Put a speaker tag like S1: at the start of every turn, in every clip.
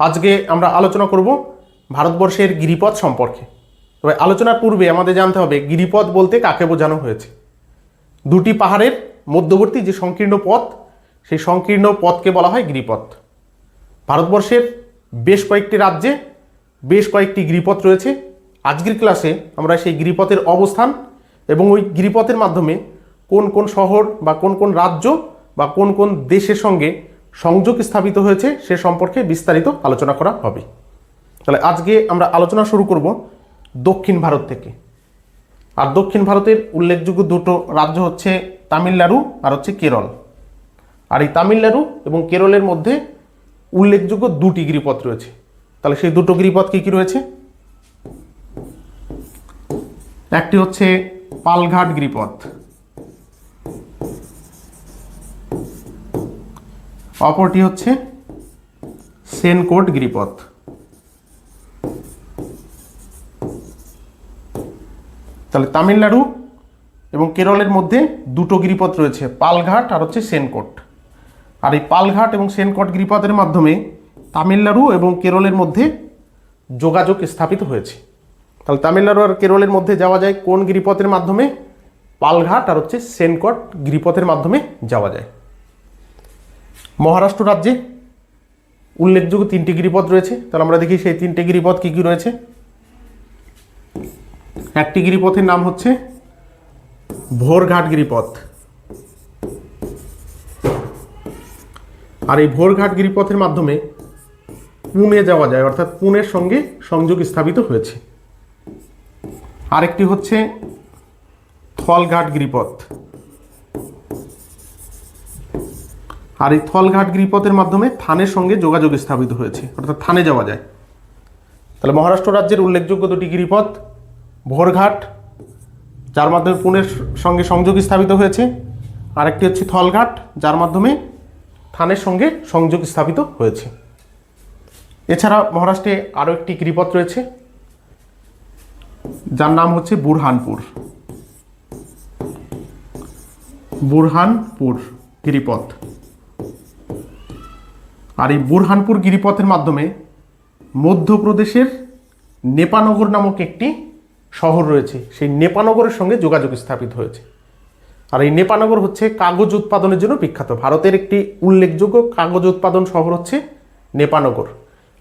S1: আজকে আমরা আলোচনা করব ভারতবর্ষের গিরিপথ সম্পর্কে। তবে আলোচনার পূর্বে আমাদের জানতে হবে গিরিপথ বলতে কাকে বোঝানো হয়েছে। দুটি পাহাড়ের মধ্যবর্তী যে সংকীর্ণ পথ, সেই সংকীর্ণ পথকে বলা হয় গিরিপথ। ভারতবর্ষের বেশ কয়েকটি রাজ্যে বেশ কয়েকটি গিরিপথ রয়েছে। আজকের ক্লাসে আমরা সেই গিরিপথের অবস্থান এবং ওই গিরিপথের মাধ্যমে কোন কোন শহর বা কোন কোন রাজ্য বা কোন কোন দেশের সঙ্গে সংযোগ স্থাপিত হয়েছে, সে সম্পর্কে বিস্তারিত আলোচনা করা হবে। তাহলে আজকে আমরা আলোচনা শুরু করব দক্ষিণ ভারত থেকে। আর দক্ষিণ ভারতের উল্লেখযোগ্য দুটো রাজ্য হচ্ছে তামিলনাড়ু আর হচ্ছে কেরল। আর এই তামিলনাড়ু এবং কেরলের মধ্যে উল্লেখযোগ্য দুটি গিরিপথ রয়েছে। তাহলে সেই দুটো গিরিপথ কী কী রয়েছে? একটি হচ্ছে পালঘাট গিরিপথ। অপরটি হচ্ছে সেনকোট গিরিপথ। তাহলে তামিলনাড়ু এবং কেরলের মধ্যে দুটো গিরিপথ রয়েছে, পালঘাট আর হচ্ছে সেনকোট। আর এই পালঘাট এবং সেনকট গিরিপথের মাধ্যমে তামিলনাড়ু এবং কেরলের মধ্যে যোগাযোগ স্থাপিত হয়েছে। তাহলে তামিলনাড়ু আর কেরলের মধ্যে যাওয়া যায় কোন গিরিপথের মাধ্যমে? পালঘাট আর হচ্ছে সেনকট গিরিপথের মাধ্যমে যাওয়া যায়। মহারাষ্ট্র রাজ্যে উল্লেখযোগ্য তিনটি গিরিপথ রয়েছে। তাহলে আমরা দেখি সেই তিনটে গিরিপথ কী কী রয়েছে। একটি গিরিপথের নাম হচ্ছে ভোরঘাট গিরিপথ। আর এই ভোরঘাট গিরিপথের মাধ্যমে পুনে যাওয়া যায়, অর্থাৎ পুনের সঙ্গে সংযোগ স্থাপিত হয়েছে। আরেকটি হচ্ছে থলঘাট গিরিপথ। আর এই থলঘাট গিরিপথের মাধ্যমে থানের সঙ্গে যোগাযোগ স্থাপিত হয়েছে। অর্থাৎ থানে যাওয়া যায়। তাহলে মহারাষ্ট্র রাজ্যের উল্লেখযোগ্য দুটি গিরিপথ, ভোরঘাট, যার মাধ্যমে পুনের সঙ্গে সংযোগ স্থাপিত হয়েছে, আরেকটি হচ্ছে থলঘাট, যার মাধ্যমে থানের সঙ্গে সংযোগ স্থাপিত হয়েছে। এছাড়া মহারাষ্ট্রে আরও একটি গিরিপথ রয়েছে, যার নাম হচ্ছে বুরহানপুর। বুরহানপুর গিরিপথ। আর এই বুরহানপুর গিরিপথের মাধ্যমে মধ্যপ্রদেশের নেপানগর নামক একটি শহর রয়েছে। সেই নেপানগরের সঙ্গে যোগাযোগ স্থাপিত হয়েছে। আর এই নেপানগর হচ্ছে কাগজ উৎপাদনের জন্য বিখ্যাত। ভারতের একটি উল্লেখযোগ্য কাগজ উৎপাদন শহর হচ্ছে নেপানগর।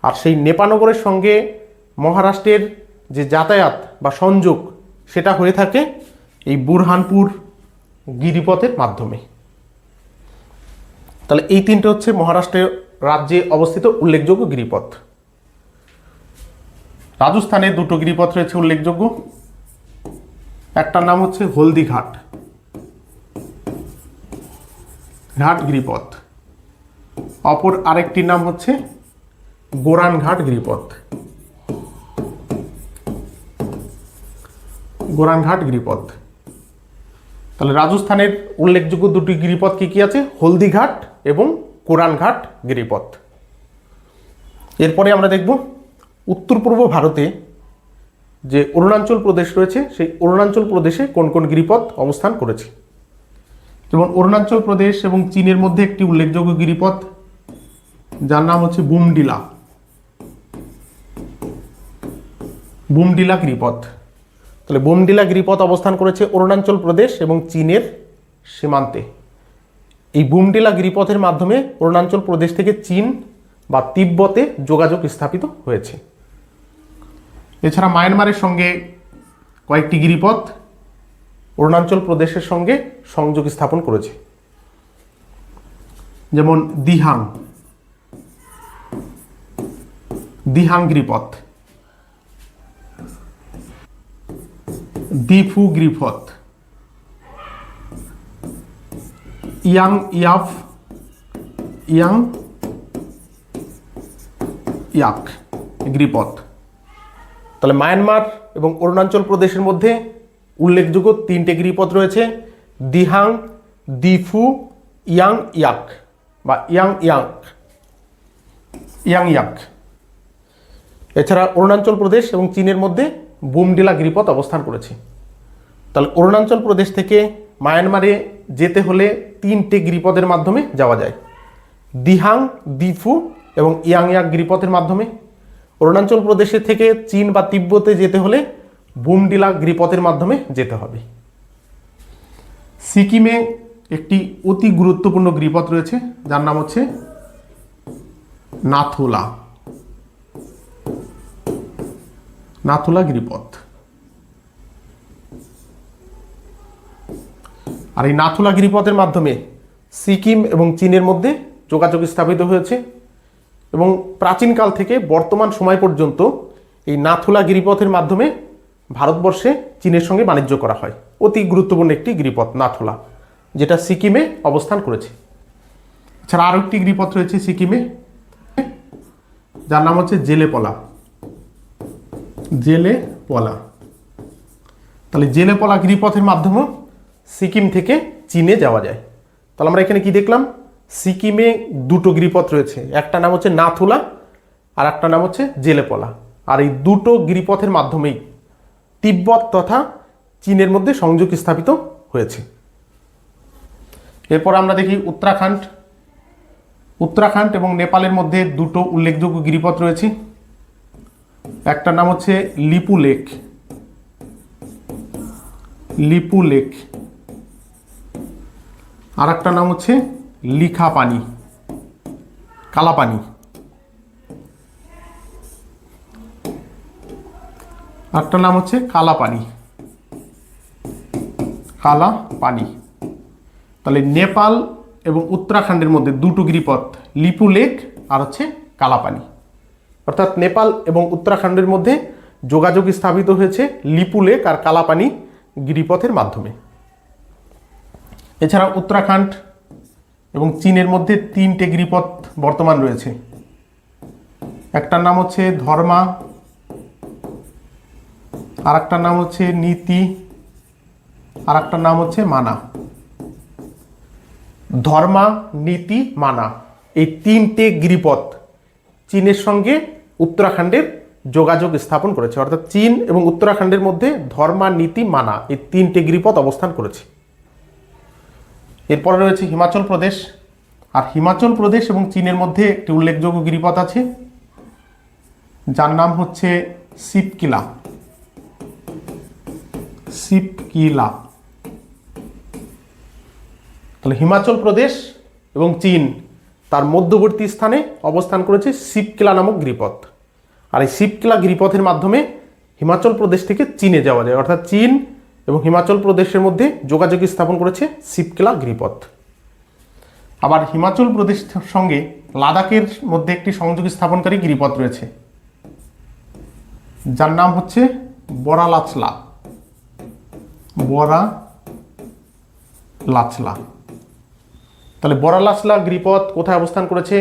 S1: আর সেই নেপানগরের সঙ্গে মহারাষ্ট্রের যে যাতায়াত বা সংযোগ, সেটা হয়ে থাকে এই বুরহানপুর গিরিপথের মাধ্যমে। তাহলে এই তিনটে হচ্ছে মহারাষ্ট্রের রাজ্যে অবস্থিত উল্লেখযোগ্য গিরিপথ। রাজস্থানে দুটো গিরিপথ রয়েছে উল্লেখযোগ্য। একটার নাম হচ্ছে হলদিঘাট। ঘাট গিরিপথ। অপর আরেকটির নাম হচ্ছে গোরানঘাট গিরিপথ। গোরানঘাট গিরিপথ। তাহলে রাজস্থানের উল্লেখযোগ্য দুটি গিরিপথ কি কি আছে? হলদিঘাট এবং কোরআনঘাট গিরিপথ। এরপরে আমরা দেখব উত্তর পূর্ব ভারতে যে অরুণাচল প্রদেশ রয়েছে, সেই অরুণাচল প্রদেশে কোন কোন গিরিপথ অবস্থান করেছে? যেমন অরুণাচল প্রদেশ এবং চীনের মধ্যে একটি উল্লেখযোগ্য গিরিপথ, যার নাম হচ্ছে বুমডিলা। বুমডিলা গিরিপথ। তাহলে বুমডিলা গিরিপথ অবস্থান করেছে অরুণাচল প্রদেশ এবং চীনের সীমান্তে। এই বুমডিলা গিরিপথের মাধ্যমে অরুণাচল প্রদেশ থেকে চীন বা তিব্বতে যোগাযোগ স্থাপিত হয়েছে। এছাড়া মায়ানমারের সঙ্গে কয়েকটি গিরিপথ অরুণাচল প্রদেশের সঙ্গে সংযোগ স্থাপন করেছে। যেমন দিহাং। দিহাং গিরিপথ। দিফু গিরিপথ। ইয়াং ইয়াফ ইয়াং ইয়াক গিরিপথ তাহলে মায়ানমার এবং অরুণাচল প্রদেশের মধ্যে উল্লেখযোগ্য তিনটে গিরিপথ রয়েছে। দিহাং দিফু ইয়াং ইয়াক বা ইয়াং ইয়াক ইয়াং ইয়াক এছাড়া অরুণাচল প্রদেশ এবং চীনের মধ্যে বুমডিলা গিরিপথ অবস্থান করেছে। তাহলে অরুণাচল প্রদেশ থেকে মায়ানমারে যেতে হলে তিনটে গিরিপথের মাধ্যমে যাওয়া যায়। দিহাং, দিফু এবং ইয়াংয়াক গিরিপথের মাধ্যমে। অরুণাচল প্রদেশে থেকে চীন বা তিব্বতে যেতে হলে বুমডিলা গিরিপথের মাধ্যমে যেতে হবে। সিকিমে একটি অতি গুরুত্বপূর্ণ গিরিপথ রয়েছে, যার নাম হচ্ছে নাথুলা। নাথুলা গিরিপথ। আর এই নাথুলা গিরিপথের মাধ্যমে সিকিম এবং চীনের মধ্যে যোগাযোগ স্থাপিত হয়েছে। এবং প্রাচীনকাল থেকে বর্তমান সময় পর্যন্ত এই নাথুলা গিরিপথের মাধ্যমে ভারতবর্ষে চীনের সঙ্গে বাণিজ্য করা হয়। অতি গুরুত্বপূর্ণ একটি গিরিপথ, নাথুলা, যেটা সিকিমে অবস্থান করেছে। এছাড়া আরও একটি গিরিপথ রয়েছে সিকিমে, যার নাম হচ্ছে জেলেপলা। জেলে পলা তাহলে জেলে পলা গিরিপথের মাধ্যমেও সিকিম থেকে চীনে যাওয়া যায়। তাহলে আমরা এখানে কি দেখলাম? সিকিমে দুটো গিরিপথ রয়েছে। একটা নাম হচ্ছে নাথুলা, আর একটা নাম হচ্ছে জেলেপলা। আর এই দুটো গিরিপথের মাধ্যমেই তিব্বত তথা চীনের মধ্যে সংযোগ স্থাপিত হয়েছে। এরপর আমরা দেখি উত্তরাখণ্ড। উত্তরাখণ্ড এবং নেপালের মধ্যে দুটো উল্লেখযোগ্য গিরিপথ রয়েছে। একটা নাম হচ্ছে লিপু লেক। লিপু লেক। আর একটা নাম হচ্ছে লিখা পানি কালা পানি আরেকটা নাম হচ্ছে কালা পানি কালা পানি তাহলে নেপাল এবং উত্তরাখণ্ডের মধ্যে দুটো গিরিপথ, লিপু লেক আর হচ্ছে কালাপানি। অর্থাৎ নেপাল এবং উত্তরাখণ্ডের মধ্যে যোগাযোগ স্থাপিত হয়েছে লিপু লেক আর কালাপানি গিরিপথের মাধ্যমে। এছাড়া উত্তরাখণ্ড এবং চীনের মধ্যে তিনটে গিরিপথ বর্তমান রয়েছে। একটার নাম হচ্ছে ধর্মা আর একটার নাম হচ্ছে নীতি আর একটার নাম হচ্ছে মানা। ধর্মা, নীতি, মানা এই তিনটে গিরিপথ চীনের সঙ্গে উত্তরাখণ্ডের যোগাযোগ স্থাপন করেছে। অর্থাৎ চীন এবং উত্তরাখণ্ডের মধ্যে ধর্মা, নীতি, মানা এই তিনটে গিরিপথ অবস্থান করেছে। এরপরে রয়েছে হিমাচল প্রদেশ। আর হিমাচল প্রদেশ এবং চীনের মধ্যে একটি উল্লেখযোগ্য গিরিপথ আছে। যার নাম হচ্ছে শিবকিলা শিবকিলা তাহলে হিমাচল প্রদেশ এবং চীন তার মধ্যবর্তী স্থানে অবস্থান করেছে শিবকিলা নামক গিরিপথ। আর এই শিবকিলা গিরিপথের মাধ্যমে হিমাচল প্রদেশ থেকে চীনে যাওয়া যায়। অর্থাৎ চীন এবং হিমাচল প্রদেশের মধ্যে যোগাযোগ স্থাপন করেছে শিবকিলা গিরিপথ। আবার হিমাচল প্রদেশের সঙ্গে লাদাখের মধ্যে একটি সংযোগ স্থাপনকারী গিরিপথ রয়েছে। যার নাম হচ্ছে বড়ালাচলা। বড়া লাচলা তাহলে বড়ালাচলা গিরিপথ কোথায় অবস্থান করেছে?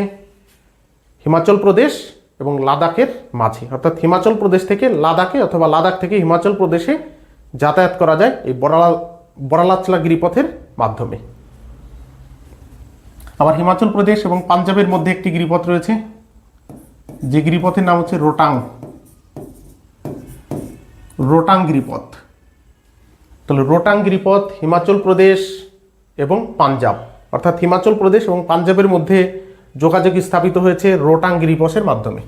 S1: হিমাচল প্রদেশ এবং লাদাখের মাঝে। অর্থাৎ হিমাচল প্রদেশ থেকে লাদাখে অথবা লাদাখ থেকে হিমাচল প্রদেশে যাতায়াত করা যায় এই বড়ালা, বড়ালাচলা গিরিপথের মাধ্যমে। আবার হিমাচল প্রদেশ এবং পাঞ্জাবের মধ্যে একটি গিরিপথ রয়েছে। যে গিরিপথের নাম হচ্ছে রোটাং। রোটাং গিরিপথ। তাহলে রোটাং গিরিপথ হিমাচল প্রদেশ এবং পাঞ্জাব। অর্থাৎ হিমাচল প্রদেশ এবং পাঞ্জাবের মধ্যে যোগাযোগ স্থাপিত হয়েছে রোটাং গিরিপথের মাধ্যমে।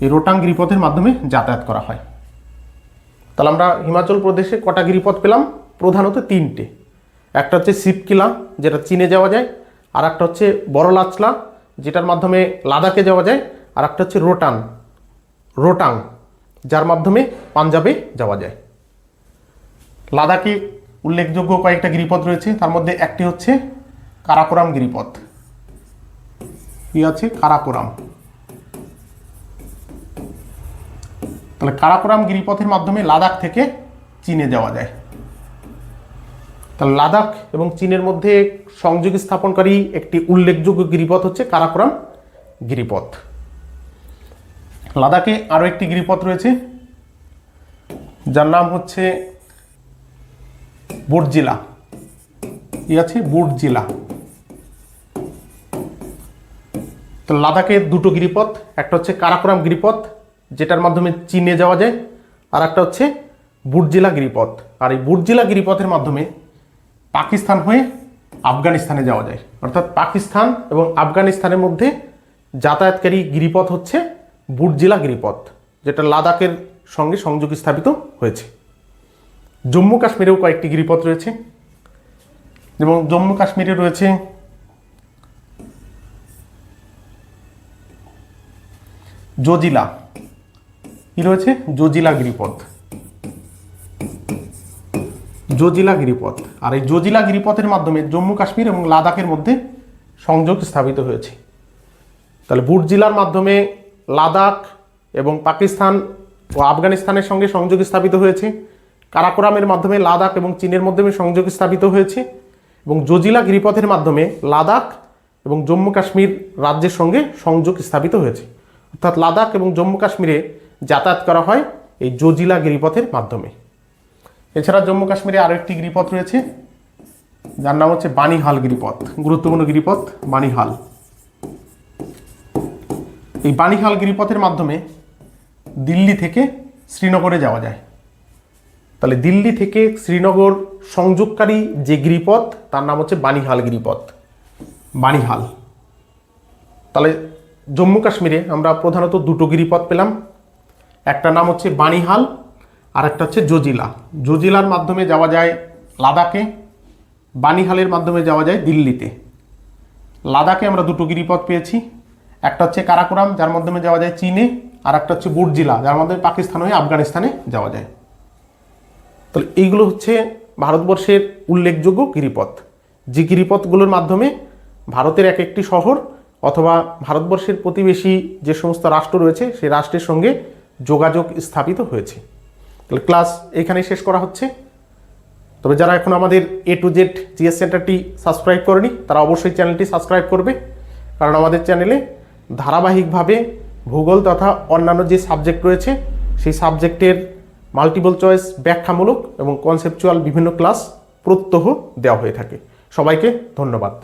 S1: এই রোটাং গিরিপথের মাধ্যমে যাতায়াত করা হয়। তাহলে আমরা হিমাচল প্রদেশে কটা গিরিপথ পেলাম? প্রধানত তিনটে। একটা হচ্ছে শিবকিলা যেটা চীনে যাওয়া যায় আর একটা হচ্ছে বড়লাচলা, যেটার মাধ্যমে লাদাখে যাওয়া যায় আর একটা হচ্ছে রোটান রোটাং, যার মাধ্যমে পাঞ্জাবে যাওয়া যায়। লাদাখে উল্লেখযোগ্য কয়েকটা গিরিপথ রয়েছে, তার মধ্যে একটি হচ্ছে কারাকোরাম গিরিপথ। কি আছে? কারাকোরাম। তাহলে কারাকোরাম গিরিপথের মাধ্যমে লাদাখ থেকে চীনে যাওয়া যায়। তাহলে লাদাখ এবং চীনের মধ্যে সংযোগ স্থাপনকারী একটি উল্লেখযোগ্য গিরিপথ হচ্ছে কারাকোরাম গিরিপথ। লাদাখে আরও একটি গিরিপথ রয়েছে, যার নাম হচ্ছে বুর্জিলা। ই আছে? বুর্জিলা। তো লাদাখে দুটো গিরিপথ, একটা হচ্ছে কারাকোরাম গিরিপথ যেটার মাধ্যমে চীনে যাওয়া যায়, আর একটা হচ্ছে বুর্জিলা গিরিপথ। আর এই বুর্জিলা গিরিপথের মাধ্যমে পাকিস্তান হয়ে আফগানিস্তানে যাওয়া যায়। অর্থাৎ পাকিস্তান এবং আফগানিস্তানের মধ্যে যাতায়াতকারী গিরিপথ হচ্ছে বুটজিলা গিরিপথ, যেটা লাদাখের সঙ্গে সংযোগ স্থাপিত হয়েছে। জম্মু কাশ্মীরেও কয়েকটি গিরিপথ রয়েছে। যেমন জম্মু কাশ্মীরে রয়েছে জজিলা। কি রয়েছে? জজিলা গিরিপথ। জজিলা গিরিপথ। আর এই জজিলা গিরিপথের মাধ্যমে জম্মু কাশ্মীর এবং লাদাখের মধ্যে সংযোগ স্থাপিত হয়েছে। তাহলে বুট জেলার মাধ্যমে লাদাখ এবং পাকিস্তান ও আফগানিস্তানের সঙ্গে সংযোগ স্থাপিত হয়েছে। কারাকোরামের মাধ্যমে লাদাখ এবং চীনের মাধ্যমে সংযোগ স্থাপিত হয়েছে। এবং জজিলা গিরিপথের মাধ্যমে লাদাখ এবং জম্মু কাশ্মীর রাজ্যের সঙ্গে সংযোগ স্থাপিত হয়েছে। অর্থাৎ লাদাখ এবং জম্মু কাশ্মীরে যাতায়াত করা হয় এই জজিলা গিরিপথের মাধ্যমে। এছাড়া জম্মু কাশ্মীরে আরও একটি গিরিপথ রয়েছে, যার নাম হচ্ছে বানিহাল গিরিপথ, গুরুত্বপূর্ণ গিরিপথ বানিহাল এই বানিহাল গিরিপথের মাধ্যমে দিল্লি থেকে শ্রীনগরে যাওয়া যায়। তাহলে দিল্লি থেকে শ্রীনগর সংযোগকারী যে গিরিপথ, তার নাম হচ্ছে বানিহাল গিরিপথ। বানিহাল তাহলে জম্মু কাশ্মীরে আমরা প্রধানত দুটো গিরিপথ পেলাম একটা নাম হচ্ছে বানিহাল আর একটা হচ্ছে জজিলা। জজিলার মাধ্যমে যাওয়া যায় লাদাখে বানিহালের মাধ্যমে যাওয়া যায় দিল্লিতে। লাদাখে আমরা দুটো গিরিপথ পেয়েছি, একটা হচ্ছে কারাকোরাম, যার মাধ্যমে যাওয়া যায় চীনে আর একটা হচ্ছে বুটজিলা যার মাধ্যমে পাকিস্তান হয়ে আফগানিস্তানে যাওয়া যায়। তাহলে এইগুলো হচ্ছে ভারতবর্ষের উল্লেখযোগ্য গিরিপথ। যে গিরিপথগুলোর মাধ্যমে ভারতের এক একটি শহর অথবা ভারতবর্ষের প্রতিবেশী যে সমস্ত রাষ্ট্র রয়েছে, সেই রাষ্ট্রের সঙ্গে যোগাযোগ স্থাপিত হয়েছে। তাহলে ক্লাস এখানেই শেষ করা হচ্ছে। তবে যারা এখন আমাদের এ টু জেড জিএস সেন্টারটি সাবস্ক্রাইব করেনি, তারা অবশ্যই চ্যানেলটি সাবস্ক্রাইব করবে। কারণ আমাদের চ্যানেলে ধারাবাহিকভাবে ভূগোল তথা অন্যান্য যে সাবজেক্ট রয়েছে, সেই সাবজেক্টের মাল্টিপল চয়েস ব্যাখ্যামূলক এবং কনসেপচুয়াল বিভিন্ন ক্লাস প্রত্যহ দেওয়া হয়ে থাকে। সবাইকে ধন্যবাদ।